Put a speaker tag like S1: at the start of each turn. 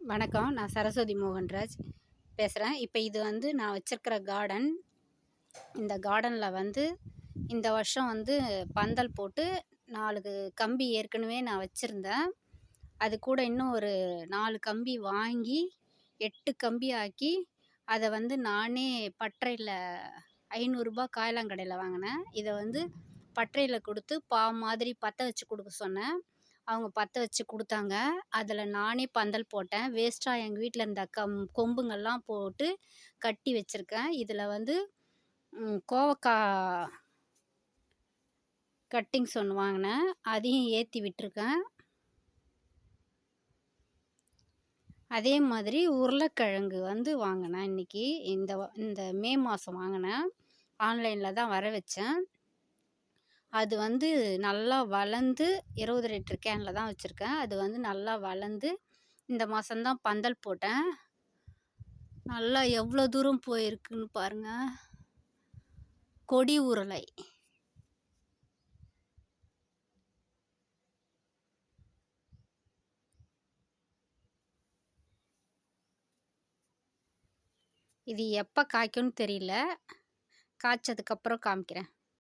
S1: வணக்கம். நான் சரஸ்வதி மோகன்ராஜ் பேசுகிறேன் இப்போ இது வந்து நான் வச்சுருக்கிற கார்டன் இந்த கார்டனில் வந்து இந்த வருஷம் வந்து பந்தல் போட்டு நாலு கம்பி ஏற்கனவே நான் வச்சுருந்தேன். அது கூட இன்னும் ஒரு நாலு கம்பி வாங்கி எட்டு கம்பி ஆக்கி அதை வந்து நானே பட்டறையில் ஐநூறுரூபா காயலாங்கடையில் வாங்கினேன். இதை வந்து பட்டறையில் கொடுத்து பா மாதிரி பற்ற வச்சு கொடுக்க சொன்னேன். அவங்க பற்ற வச்சு கொடுத்தாங்க. அதில் நானே பந்தல் போட்டேன். வேஸ்ட்டாக எங்கள் வீட்டில் இருந்த கம் கொம்புங்கள்லாம் போட்டு கட்டி வச்சுருக்கேன். இதில் வந்து கோவக்காய் கட்டிங்ஸ் ஒன்று வாங்கினேன். அதையும் ஏற்றி விட்டுருக்கேன். அதே மாதிரி உருளைக்கிழங்கு வந்து வாங்கினேன் இன்றைக்கி இந்த இந்த மே மாதம் வாங்கினேன். ஆன்லைனில் தான் வர வச்சேன். அது வந்து நல்லா வளர்ந்து இருபது லிட்டர் கேனில் தான் வச்சுருக்கேன். அது வந்து நல்லா வளர்ந்து இந்த மாதம்தான் பந்தல் போட்டேன். நல்லா எவ்வளோ தூரம் போயிருக்குன்னு பாருங்கள் கொடி உருளை. இது எப்போ காய்க்கும்னு தெரியல. காய்ச்சதுக்கப்புறம் காமிக்கிறேன்.